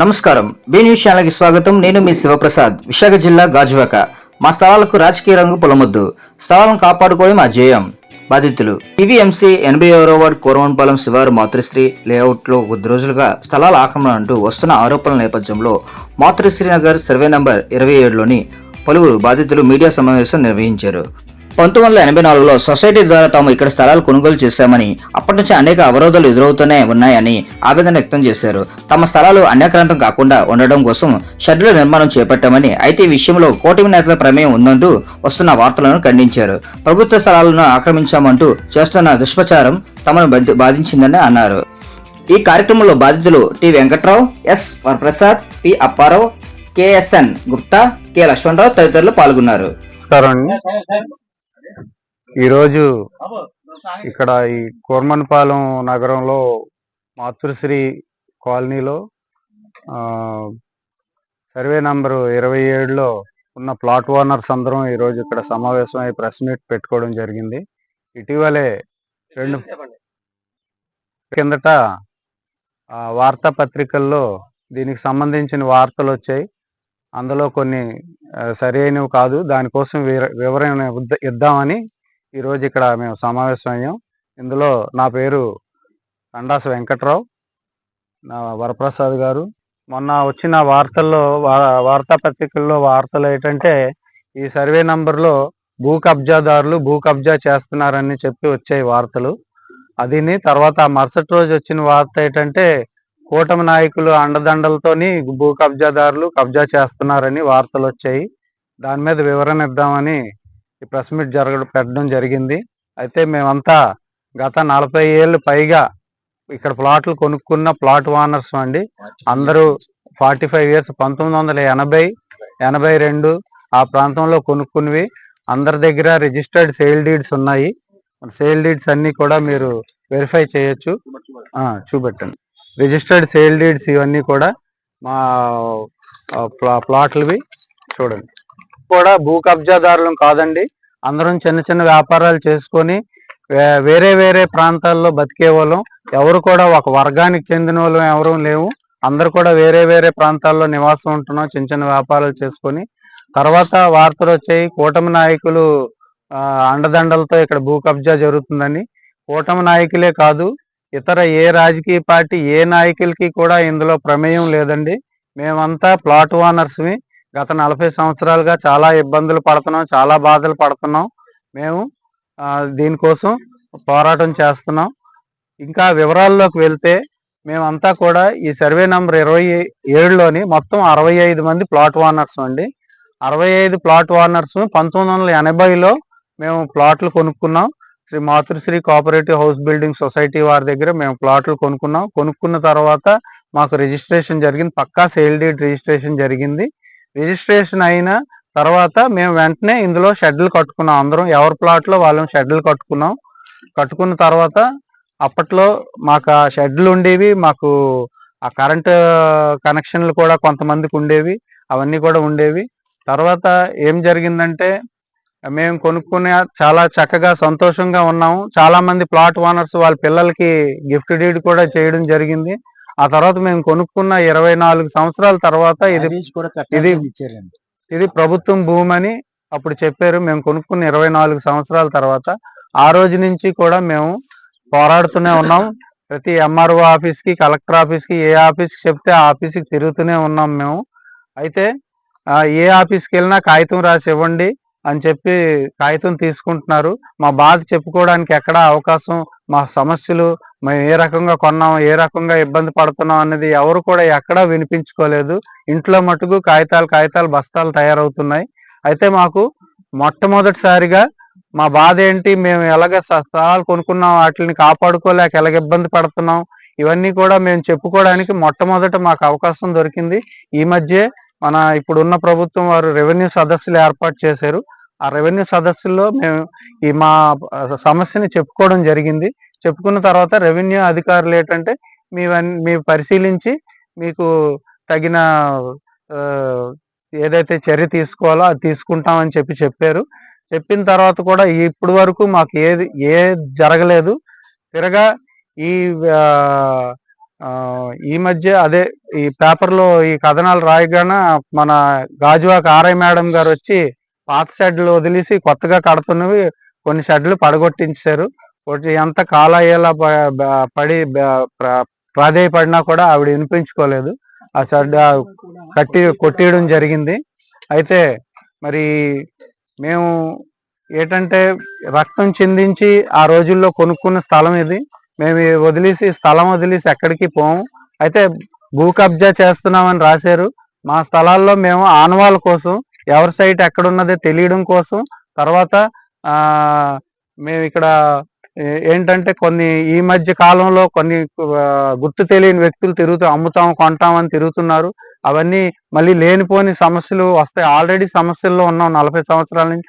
నమస్కారం. B news ఛానల్కి స్వాగతం. నేను మీ శివప్రసాద్. విశాఖ జిల్లా గాజువాక. మా స్థలాలకు రాజకీయ రంగు పొలమొద్దు. స్థలాలను కాపాడుకోవడం మా జయం బాధితులు. టీవీఎంసీ ఎనభై ఆరో వార్డు కోరవన్పాలెం శివారు మాతృశ్రీ లేఅవుట్లో కొద్ది రోజులుగా స్థలాల ఆక్రమణ అంటూ వస్తున్న ఆరోపణల నేపథ్యంలో మాతృశ్రీ నగర్ సర్వే నంబర్ ఇరవై ఏడులోని పలువురు బాధితులు మీడియా సమావేశం నిర్వహించారు. పంతొమ్మిది వందల ఎనభై నాలుగులో సొసైటీ ద్వారా తాము ఇక్కడ స్థలాలు కొనుగోలు చేశామని అప్పటి నుంచి అనేక అవరోధాలు ఎదురవుతూనే ఉన్నాయని ఆవేదన వ్యక్తం చేశారు. తమ స్థలాలు అన్యాక్రాంతం కాకుండా ఉండడం కోసం షెడ్ల నిర్మాణం చేపట్టామని అయితే ఈ విషయంలో కూటమి నేతల ప్రమేయం ఉందంటూ వస్తున్న వార్తలను ఖండించారు. ప్రభుత్వ స్థలాలను ఆక్రమించామంటూ చేస్తున్న దుష్ప్రచారం తమను బాధించిందని అన్నారు. ఈ కార్యక్రమంలో బాధితులు T Venkatrao S Varaprasad P Apparao KSN Gupta K Lakshmanarao తదితరులు పాల్గొన్నారు. ఈరోజు ఇక్కడ ఈ కోర్మన్పాలెం నగరంలో మాతృశ్రీ కాలనీలో ఆ, సర్వే నంబరు ఇరవై ఏడులో ఉన్న ప్లాట్ ఓనర్స్ అందరం ఈరోజు ఇక్కడ సమావేశమై ప్రెస్ మీట్ పెట్టుకోవడం జరిగింది. ఇటీవలే రెండు కిందట ఆ, వార్తాపత్రికల్లో దీనికి సంబంధించిన వార్తలు వచ్చాయి. అందులో కొన్ని సరైనవి కాదు. దానికోసం వివరణ ఇద్దామని ఈరోజు ఇక్కడ మేము సమావేశం అయ్యాం. ఇందులో నా పేరు కండాస వెంకట్రావు. నా వరప్రసాద్ గారు. మొన్న వచ్చిన వార్తల్లో వార్తాపత్రికల్లో వార్తలు ఏంటంటే ఈ సర్వే నంబర్లో భూ కబ్జాదారులు భూ కబ్జా చేస్తున్నారని చెప్పి వచ్చాయి వార్తలు. అదిని తర్వాత మరుసటి రోజు వచ్చిన వార్త ఏంటంటే కూటమి నాయకులు అండదండలతోని భూ కబ్జాదారులు కబ్జా చేస్తున్నారని వార్తలు వచ్చాయి. దాని మీద వివరణ ఇద్దామని ఈ ప్రెస్ మీట్ జరగడం పెట్టడం జరిగింది. అయితే మేమంతా గత నలభై ఏళ్ళు పైగా ఇక్కడ ప్లాట్లు కొనుక్కున్న ప్లాట్ ఓనర్స్ అండి. అందరూ ఫార్టీ ఫైవ్ ఇయర్స్ పంతొమ్మిది వందల ఎనభై ఎనభై రెండు ఆ ప్రాంతంలో కొనుక్కున్నవి. అందరి దగ్గర రిజిస్టర్డ్ సేల్ డీడ్స్ ఉన్నాయి. సేల్ డీడ్స్ అన్నీ కూడా మీరు వెరిఫై చేయొచ్చు. చూపెట్టండి. రిజిస్టర్డ్ సేల్ డీడ్స్ ఇవన్నీ కూడా మా ప్లా- ప్లాట్లవి చూడండి. కూడా భూ కబ్జాదారులం కాదండి. అందరం చిన్న చిన్న వ్యాపారాలు చేసుకొని వేరే వేరే ప్రాంతాల్లో బతికే వాళ్ళం. ఎవరు కూడా ఒక వర్గానికి చెందిన వాళ్ళం ఎవరూ లేవు. అందరు కూడా వేరే వేరే ప్రాంతాల్లో నివాసం ఉంటున్నాం. చిన్న చిన్న వ్యాపారాలు చేసుకొని. తర్వాత వార్తలు వచ్చాయి. కూటమి నాయకులు అండదండలతో ఇక్కడ భూ కబ్జా జరుగుతుందని. కూటమి నాయకులే కాదు ఇతర ఏ రాజకీయ పార్టీ ఏ నాయకులకి కూడా ఇందులో ప్రమేయం లేదండి. మేమంతా ప్లాట్ ఓనర్స్ని గత నలభై సంవత్సరాలుగా చాలా ఇబ్బందులు పడుతున్నాం చాలా బాధలు పడుతున్నాం. మేము దీనికోసం పోరాటం చేస్తున్నాం. ఇంకా వివరాల్లోకి వెళ్తే మేమంతా కూడా ఈ సర్వే నంబర్ ఇరవై ఏడులోని మొత్తం అరవై ఐదు మంది ప్లాట్ ఓనర్స్ అండి. అరవై ఐదు ప్లాట్ ఓనర్స్ పంతొమ్మిది వందల ఎనభైలో మేము ప్లాట్లు కొనుక్కున్నాం. Shri Matrushri cooperative house building society వారి దగ్గర మేము ప్లాట్లు కొనుక్కున్నాం. కొనుక్కున్న తర్వాత మాకు రిజిస్ట్రేషన్ జరిగింది. పక్కా సేల్ డీడ్ రిజిస్ట్రేషన్ జరిగింది. రిజిస్ట్రేషన్ అయిన తర్వాత మేము వెంటనే ఇందులో షెడ్లు కట్టుకున్నాం. అందరం ఎవరి ప్లాట్లో వాళ్ళం షెడ్లు కట్టుకున్నాం. కట్టుకున్న తర్వాత అప్పట్లో మాకు ఆ షెడ్లు ఉండేవి. మాకు ఆ కరెంట్ కనెక్షన్లు కూడా కొంతమందికి ఉండేవి. అవన్నీ కూడా ఉండేవి. తర్వాత ఏం జరిగిందంటే మేము కొనుక్కునే చాలా చక్కగా సంతోషంగా ఉన్నాము. చాలా మంది ప్లాట్ ఓనర్స్ వాళ్ళ పిల్లలకి గిఫ్ట్ డీడ్ కూడా చేయడం జరిగింది. ఆ తర్వాత మేము కొనుక్కున్న ఇరవై నాలుగు సంవత్సరాల తర్వాత ఇది ఇది ఇది ప్రభుత్వం భూమి అని అప్పుడు చెప్పారు. మేము కొనుక్కున్న ఇరవై నాలుగు సంవత్సరాల తర్వాత ఆ రోజు నుంచి కూడా మేము పోరాడుతూనే ఉన్నాం. ప్రతి ఎంఆర్ఓ ఆఫీస్కి కలెక్టర్ ఆఫీస్కి ఏ ఆఫీస్కి చెప్తే ఆ ఆఫీస్కి తిరుగుతూనే ఉన్నాం మేము. అయితే ఏ ఆఫీస్కి వెళ్ళినా కాగితం రాసి ఇవ్వండి. అని చెప్పి కాగితం తీసుకుంటున్నారు. మా బాధ చెప్పుకోవడానికి ఎక్కడ అవకాశం మా సమస్యలు మేము ఏ రకంగా కొన్నాం ఏ రకంగా ఇబ్బంది పడుతున్నాం అనేది ఎవరు కూడా ఎక్కడా వినిపించుకోలేదు. ఇంట్లో మటుకు కాగితాలు కాగితాలు బస్తాలు తయారవుతున్నాయి. అయితే మాకు మొట్టమొదటిసారిగా మా బాధ ఏంటి మేము ఎలాగ స- స్థలాలు కొనుక్కున్నాం వాటిని కాపాడుకోలేక ఎలాగ ఇబ్బంది పడుతున్నాం ఇవన్నీ కూడా మేము చెప్పుకోవడానికి మొట్టమొదట మాకు అవకాశం దొరికింది. ఈ మధ్య మన ఇప్పుడున్న ప్రభుత్వం వారు రెవెన్యూ సదస్సులు ఏర్పాటు చేశారు. ఆ రెవెన్యూ సదస్సుల్లో మేము ఈ మా సమస్యని చెప్పుకోవడం జరిగింది. చెప్పుకున్న తర్వాత రెవెన్యూ అధికారులు ఏంటంటే మీ మీ పరిశీలించి మీకు తగిన ఏదైతే చర్య తీసుకోవాలో అది తీసుకుంటామని చెప్పి చెప్పారు. చెప్పిన తర్వాత కూడా ఇప్పటి వరకు మాకు ఏది ఏ జరగలేదు. తిరగా ఈ ఈ మధ్య అదే ఈ పేపర్లో ఈ కథనాలు రాయగానే మన గాజువాక ఆర్ఐ మేడం గారు వచ్చి పాత షెడ్లు వదిలేసి కొత్తగా కడుతున్నవి కొన్ని షెడ్లు పడగొట్టించారు. ఒకటి ఎంత కాలయ్యేలా పడి బ- ప్రాధేయపడినా కూడా ఆవిడ వినిపించుకోలేదు. ఆ షెడ్ కట్టి కొట్టేయడం జరిగింది. అయితే మరి మేము ఏంటంటే రక్తం చిందించి ఆ రోజుల్లో కొనుక్కున్న స్థలం ఇది. మేము వదిలేసి స్థలం వదిలేసి ఎక్కడికి పోము అయితే భూ కబ్జా చేస్తున్నామని రాశారు. మా స్థలాల్లో మేము ఆనవాళ్ళ కోసం ఎవరి సైట్ ఎక్కడున్నదో తెలియడం కోసం తర్వాత ఆ మేము ఇక్కడ ఏంటంటే కొన్ని ఈ మధ్య కాలంలో కొన్ని గుర్తు తెలియని వ్యక్తులు తిరుగుతూ అమ్ముతాం కొంటామని తిరుగుతున్నారు. అవన్నీ మళ్ళీ లేనిపోని సమస్యలు వస్తాయి. ఆల్రెడీ సమస్యల్లో ఉన్నాం నలభై సంవత్సరాల నుంచి.